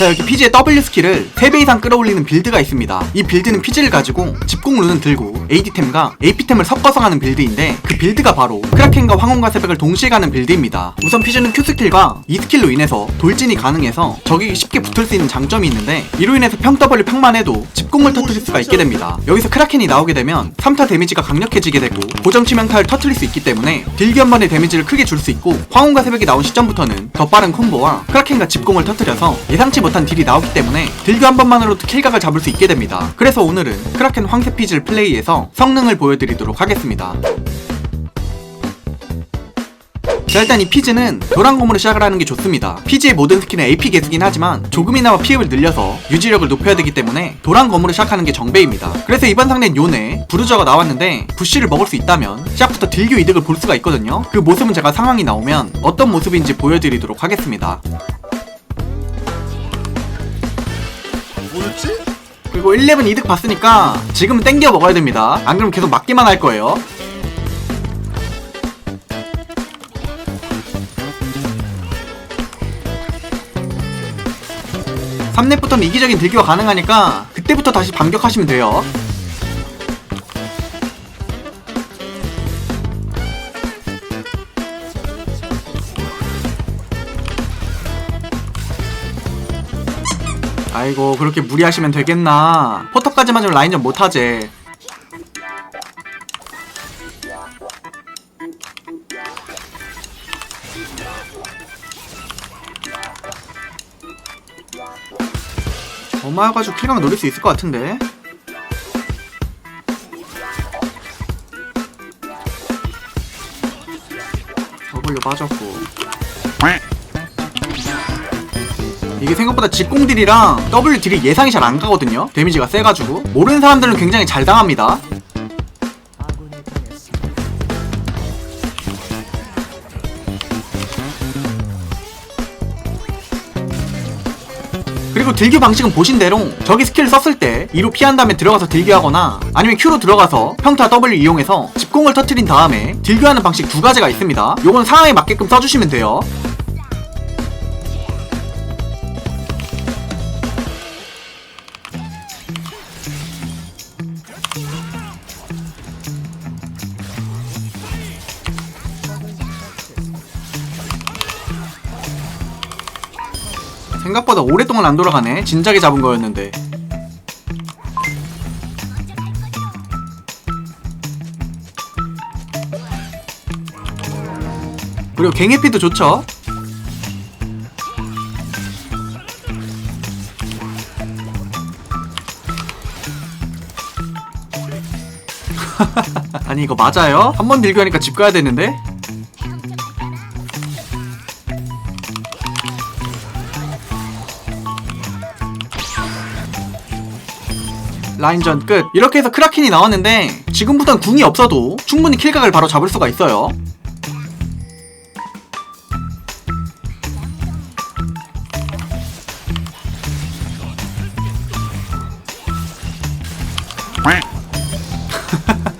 자 여기 피지의 W 스킬을 3배 이상 끌어올리는 빌드가 있습니다. 이 빌드는 피지를 가지고 집공 룬은 들고 AD템과 AP템을 섞어서 가는 빌드인데 그 빌드가 바로 크라켄과 황혼과 새벽을 동시에 가는 빌드입니다. 우선 피지는 Q 스킬과 E 스킬로 인해서 돌진이 가능해서 적에게 쉽게 붙을 수 있는 장점이 있는데 이로 인해서 평 W 평만 해도 집공을 터뜨릴 수가 있게 됩니다. 여기서 크라켄이 나오게 되면 3타 데미지가 강력해지게 되고 고정 치명타를 터뜨릴 수 있기 때문에 딜기 한 번의 데미지를 크게 줄 수 있고 황혼과 새벽이 나온 시점부터는 더 빠른 콤보와 크라켄과 집공을 터뜨려서 예상치 못한 딜이 나오기 때문에 딜교 한 번만으로도 킬각을 잡을 수 있게 됩니다. 그래서 오늘은 크라켄 황새 피지를 플레이해서 성능을 보여드리도록 하겠습니다. 자 일단 이 피즈는 검으로 시작을 하는 게 좋습니다. 피즈의 모든 스킬은 AP 개수긴 하지만 조금이나마 피해를 늘려서 유지력을 높여야 되기 때문에 검으로 시작하는 게 정배입니다. 그래서 이번 상대는 요네 부르저가 나왔는데 부시를 먹을 수 있다면 시작부터 딜교 이득을 볼 수가 있거든요. 그 모습은 제가 상황이 나오면 어떤 모습인지 보여드리도록 하겠습니다 뭐였지? 그리고 1렙은 이득 봤으니까 지금은 땡겨 먹어야 됩니다. 안 그러면 계속 맞기만 할 거예요. 3렙부터는 이기적인 딜교가 가능하니까 그때부터 다시 반격하시면 돼요 아이고 그렇게 무리하시면 되겠나? 포터까지 맞으면 라인전 못하지. 어마여가지고 킬강 노릴 수 있을 것 같은데? W 빠졌고 이게 생각보다 직공 딜이랑 W 딜이 예상이 잘 안 가거든요. 데미지가 세가지고. 모르는 사람들은 굉장히 잘 당합니다. 그리고 딜교 방식은 보신 대로 저기 스킬을 썼을 때 2로 피한 다음에 들어가서 딜교하거나 아니면 Q로 들어가서 평타 W 이용해서 집공을 터트린 다음에 딜교하는 방식 두 가지가 있습니다. 요건 상황에 맞게끔 써주시면 돼요 생각보다 오랫동안 안 돌아가네. 진작에 잡은 거였는데. 그리고 갱해피도 좋죠. 아니 이거 맞아요? 한 번 들교하니까 집 가야 되는데? 라인전 끝. 이렇게 해서 크라켄이 나왔는데 지금부터는 궁이 없어도 충분히 킬각을 바로 잡을 수가 있어요.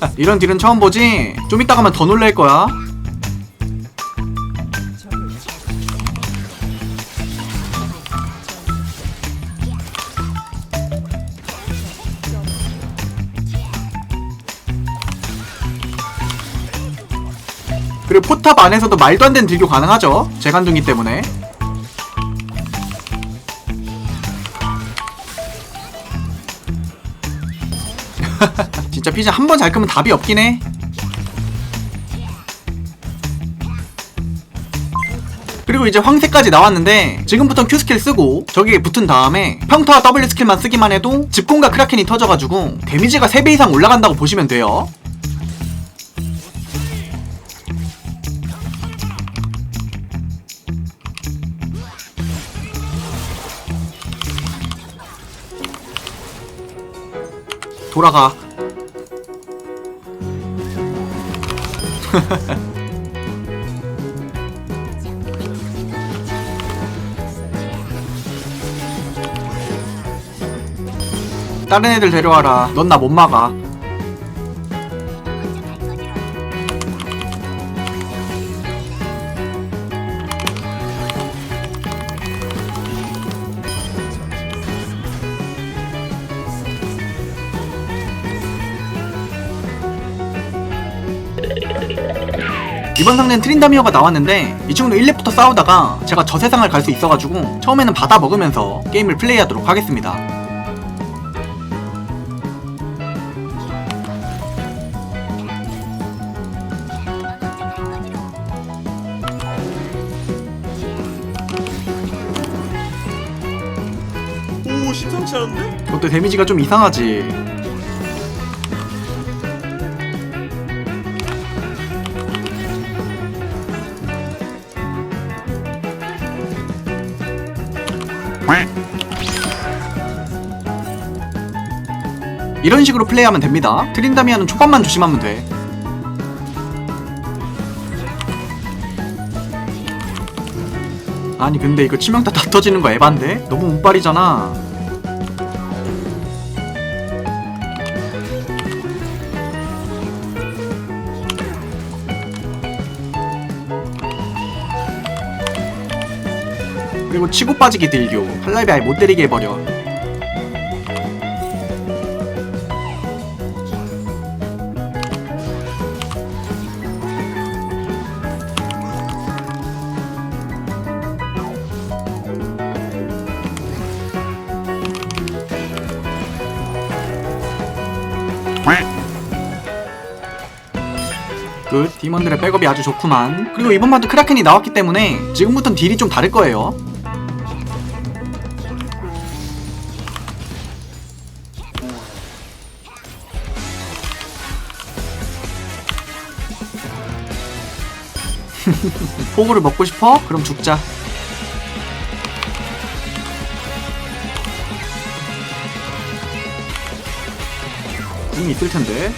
이런 딜은 처음 보지? 좀 이따 가면 더 놀랄 거야 그리고 포탑 안에서도 말도 안 되는 딜교 가능하죠? 재간둥이 때문에. 진짜 피자 한 번 잘 크면 답이 없긴 해. 그리고 이제 황새까지 나왔는데 지금부터 Q 스킬 쓰고 저기에 붙은 다음에 평타와 W 스킬만 쓰기만 해도 집공과 크라켄이 터져가지고 데미지가 3배 이상 올라간다고 보시면 돼요 돌아가. 다른 애들 데려와라. 넌 나 못 막아. 이번 상대는 트린다미어가 나왔는데 이 친구는 1렙부터 싸우다가 제가 저 세상을 갈 수 있어가지고 처음에는 받아 먹으면서 게임을 플레이하도록 하겠습니다. 오 심상치 않은데? 그것도 데미지가 좀 이상하지. 이런 식으로 플레이하면 됩니다. 트린다미아는 초반만 조심하면 돼. 아니 근데 이거 치명타 다 터지는 거 에반데? 너무 운빨이잖아. 그리고 치고 빠지기 딜교 칼날비 아예 못 때리게 해버려 끝 디먼들의 백업이 아주 좋구만 그리고 이번 판도 크라켄이 나왔기 때문에 지금부턴 딜이 좀 다를 거예요 포구를 먹고 싶어? 그럼 죽자. 궁이 있을 텐데.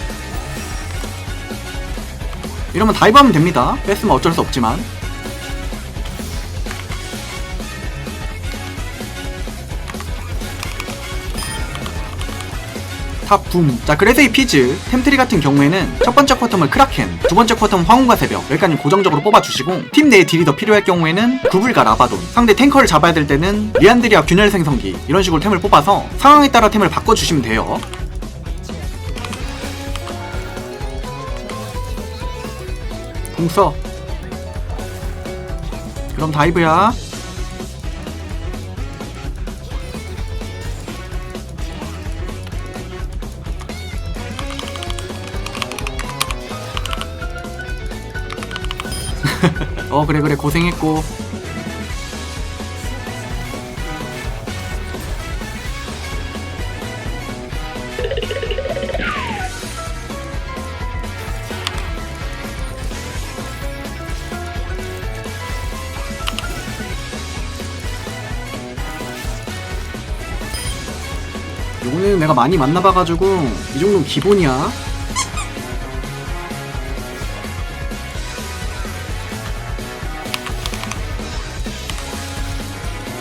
이러면 다이브하면 됩니다. 뺐으면 어쩔 수 없지만. 탑 붐. 자, 그래서 이 피즈, 템트리 같은 경우에는 첫 번째 쿼텀을 크라켄, 두 번째 쿼텀은 황혼과 새벽, 여기까지 고정적으로 뽑아주시고, 팀 내에 딜이 더 필요할 경우에는 구불과 라바돈, 상대 탱커를 잡아야 될 때는 리안드리아 균열 생성기, 이런 식으로 템을 뽑아서 상황에 따라 템을 바꿔주시면 돼요. 궁 써. 그럼 다이브야. 어 그래 그래 고생했고 요거는 내가 많이 만나봐가지고 이 정도는 기본이야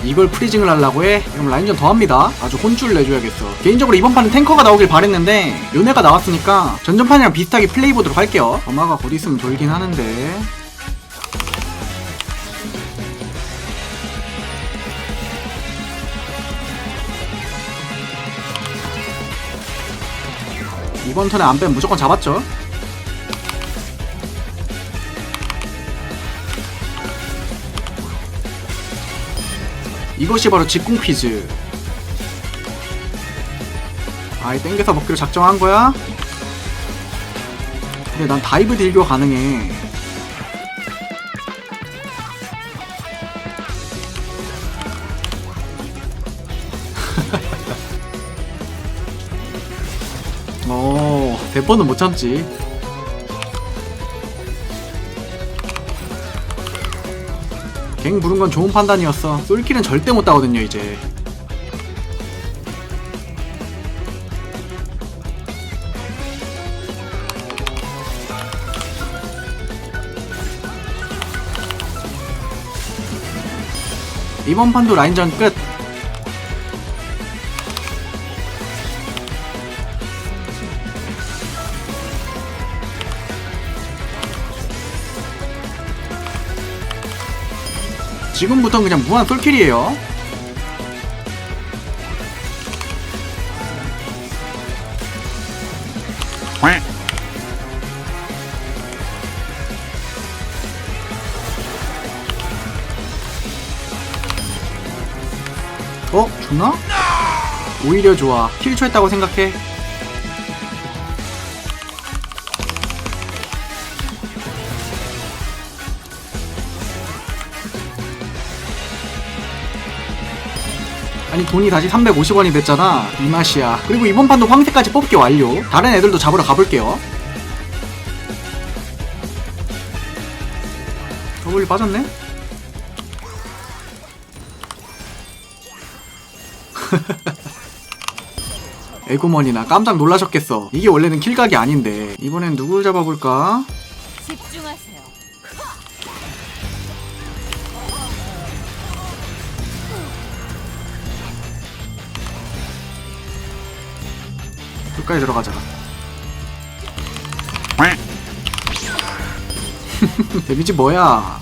이걸 프리징을 하려고 해? 그럼 라인전 더 합니다. 아주 혼쭐 내줘야겠어. 개인적으로 이번 판은 탱커가 나오길 바랬는데 요네가 나왔으니까 전전판이랑 비슷하게 플레이 보도록 할게요. 엄마가 곧 있으면 돌긴 하는데 이번 턴에 안 빼면 무조건 잡았죠. 이것이 바로 직공 피즈. 아이 땡겨서 먹기로 작정한 거야? 근데 난 다이브 딜교 가능해. 100번은 못 참지. 갱 부른 건 좋은 판단이었어. 솔킬은 절대 못 따거든요, 이제. 이번 판도 라인전 끝. 지금부터는 그냥 무한 솔킬이에요 어? 죽나? 오히려 좋아 킬 처했다고 생각해 아니 돈이 다시 350원이 됐잖아. 이 맛이야. 그리고 이번 판도 황새까지 뽑기 완료. 다른 애들도 잡으러 가볼게요. 더블이 빠졌네? 에고머니나 깜짝 놀라셨겠어. 이게 원래는 킬각이 아닌데. 이번엔 누굴 잡아볼까? 집중 끝까지 들어가자 데미지 뭐야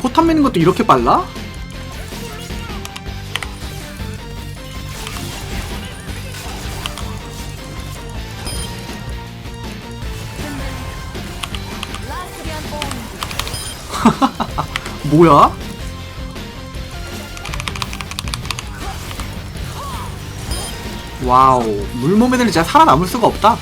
포탄 매는 것도 이렇게 빨라? 뭐야? 와우 물몸 애들은 진짜 살아남을 수가 없다